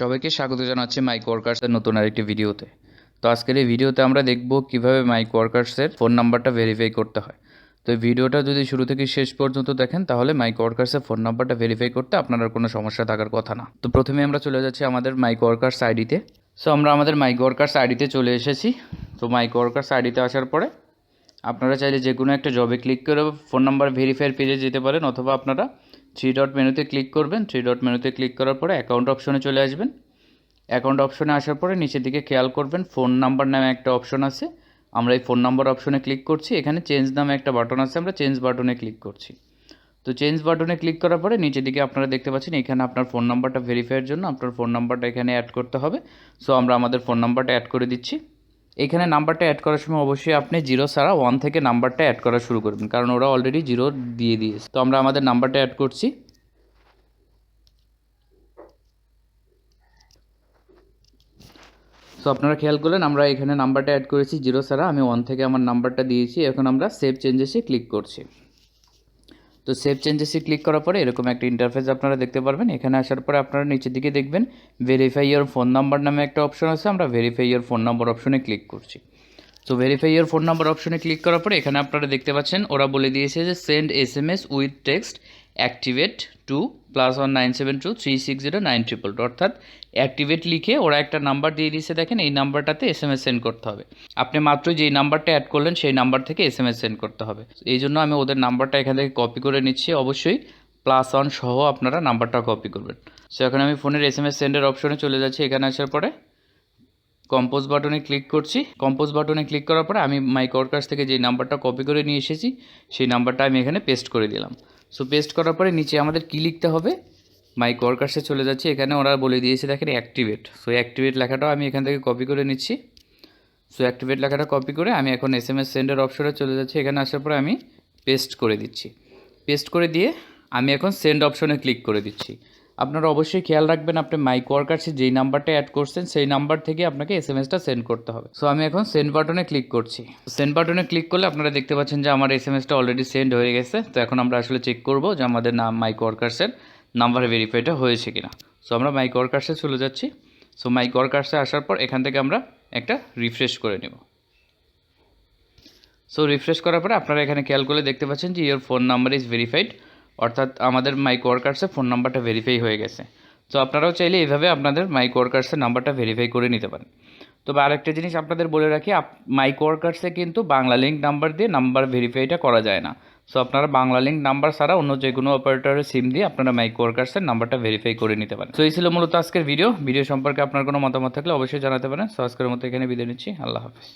সবাইকে স্বাগত জানাচ্ছি মাইক ওয়ার্কার্সের নতুন আরেকটি ভিডিওতে। তো আজকের এই ভিডিওতে আমরা দেখব কীভাবে মাইক ওয়ার্কার্সের ফোন নাম্বারটা ভেরিফাই করতে হয়। তো এই ভিডিওটা যদি শুরু থেকে শেষ পর্যন্ত দেখেন, তাহলে মাইক ওয়ার্কার্সের ফোন নাম্বারটা ভেরিফাই করতে আপনার কোনো সমস্যা থাকার কথা না। তো প্রথমে আমরা চলে যাচ্ছি আমাদের মাইক ওয়ার্কার্স আইডিতে। সো আমরা আমাদের মাইক ওয়ার্কার্স আইডিতে চলে এসেছি। তো মাইক ওয়ার্কার্স আইডিতে আসার পরে আপনারা চাইলে যে কোনো একটা জবে ক্লিক করে ফোন নাম্বার ভেরিফাইয়ের পেজে যেতে পারেন, অথবা আপনারা থ্রি ডট মেনুতে ক্লিক করবেন থ্রি ডট মেনুতে ক্লিক করার পরে অ্যাকাউন্ট অপশনে চলে আসবেন। অ্যাকাউন্ট অপশনে আসার পরে নিচের দিকে খেয়াল করবেন ফোন নাম্বার নামে একটা অপশন আছে। আমরা এই ফোন নাম্বার অপশনে ক্লিক করছি, এখানে চেঞ্জ নামে একটা বাটন আছে, আমরা চেঞ্জ বাটনে ক্লিক করছি। তো চেঞ্জ বাটনে ক্লিক করার পরে নিচের দিকে আপনারা দেখতে পাচ্ছেন, এখানে আপনার ফোন নাম্বারটা ভেরিফাইয়ের জন্য আপনার ফোন নাম্বারটা এখানে অ্যাড করতে হবে। সো আমরা আমাদের ফোন নাম্বারটা অ্যাড করে দিচ্ছি। এখানে নাম্বারটা অ্যাড করার সময় অবশ্যই আপনি জিরো ছাড়া ওয়ান থেকে নাম্বারটা অ্যাড করা শুরু করবেন, কারণ ওরা অলরেডি জিরো দিয়ে দিয়েছে। তো আমরা আমাদের নাম্বারটা অ্যাড করছি। সো আপনারা খেয়াল করলেন, আমরা এখানে নাম্বারটা অ্যাড করেছি জিরো ছাড়া আমি ওয়ান থেকে আমার নাম্বারটা দিয়েছি, এখন আমরা সেভ চেঞ্জেসে ক্লিক করছি। তো সেভ চেঞ্জেসে ক্লিক করার পরে এরকম একটা ইন্টারফেস আপনারা দেখতে পারবেন। এখানে আসার পরে আপনারা নিচের দিকে দেখবেন ভেরিফাই ইয়ার ফোন নাম্বার নামে একটা অপশন আছে। আমরা ভেরিফাই ইয়ার ফোন নাম্বার অপশনে ক্লিক করছি। তো ভেরিফাই ইয়ার ফোন নাম্বার অপশনে ক্লিক করার পরে এখানে আপনারা দেখতে পাচ্ছেন, ওরা বলে দিয়েছে যে send S M S with text activate to plus one nine seven two three six zero nine triple two অর্থাৎ অ্যাক্টিভেট লিখে ওরা একটা নাম্বার দিয়ে দিয়েছে, দেখেন এই নাম্বারটাতে এস এম এস সেন্ড করতে হবে। আপনি মাত্র যেই নাম্বারটা অ্যাড করলেন, সেই নাম্বার থেকে এস এম এস সেন্ড করতে হবে। এই জন্য আমি ওদের নাম্বারটা এখান থেকে কপি করে নিচ্ছি। অবশ্যই প্লাস ওয়ান সহ আপনারা নাম্বারটা কপি করবেন। সো এখন আমি ফোনের এস এম এস সেন্ডের অপশনে চলে যাচ্ছি এখানে আসার পরে। কম্পোজ বাটনে ক্লিক করছি। কম্পোজ বাটনে ক্লিক করার পরে আমি মাইক ওয়ার্কার্স থেকে যে নাম্বারটা কপি করে নিয়ে এসেছি, সেই নাম্বারটা আমি এখানে পেস্ট করে দিলাম। সো পেস্ট করার পরে নিচে আমাদের কী লিখতে হবে? মাই ওয়ার্কার্সে চলে যাচ্ছি। এখানে ওরা বলে দিয়েছে, দেখেন অ্যাক্টিভেট সো অ্যাক্টিভেট লেখাটাও আমি এখান থেকে কপি করে নিচ্ছি। সো অ্যাক্টিভেট লেখাটা কপি করে আমি এখন এস এম এস সেন্ডের অপশনে চলে যাচ্ছি। এখানে আসার পরে আমি পেস্ট করে দিচ্ছি। পেস্ট করে দিয়ে আমি এখন সেন্ড অপশনে ক্লিক করে দিচ্ছি। আপনারা অবশ্যই খেয়াল রাখবেন আপনি মাইক ওয়ার্কার্সে যেই নাম্বারটা অ্যাড করছেন, সেই নাম্বার থেকে আপনাকে এস এম এসটা সেন্ড করতে হবে। সো আমি এখন সেন্ড বাটনে ক্লিক করছি। সেন্ড বাটনে ক্লিক করলে আপনারা দেখতে পাচ্ছেন যে আমার এস এম এসটা অলরেডি সেন্ড হয়ে গেছে। তো এখন আমরা আসলে চেক করব যে আমাদের নাম মাইক ওয়ার্কার্সের নাম্বার ভেরিফাইটা হয়েছে কিনা। সো আমরা মাইক ওয়ার্কার্সে চলে যাচ্ছি। সো মাইক ওয়ার্কার্সে আসার পর এখান থেকে আমরা একটা রিফ্রেশ করে নেব। সো রিফ্রেশ করার পরে আপনারা এখানে খেয়াল করলে দেখতে পাচ্ছেন যে your phone number is verified অর্থাৎ আমাদের মাইক ওয়ার্কার্সে ফোন নাম্বারটা ভেরিফাই হয়ে গেছে। তো আপনারাও চাইলে এইভাবে আপনাদের মাইক ওয়ার্কার্সের নাম্বারটা ভেরিফাই করে নিতে পারেন। তবে আরেকটা জিনিস আপনাদের বলে রাখি মাইক ওয়ার্কার্সে কিন্তু বাংলা লিঙ্ক নাম্বার দিয়ে নাম্বার ভেরিফাইটা করা যায় না। সো আপনারা বাংলা লিঙ্ক নাম্বার ছাড়া অন্য যে কোনো অপারেটরের সিম দিয়ে আপনারা মাইক ওয়ার্কার্সের নাম্বারটা ভেরিফাই করে নিতে পারেন। তো এই ছিল মূলত আজকের ভিডিও ভিডিও সম্পর্কে আপনার কোনো মতামত থাকলে অবশ্যই জানাতে পারেন। সো আজকের মতো এখানে বিদায় নিচ্ছি। আল্লাহ হাফিজ।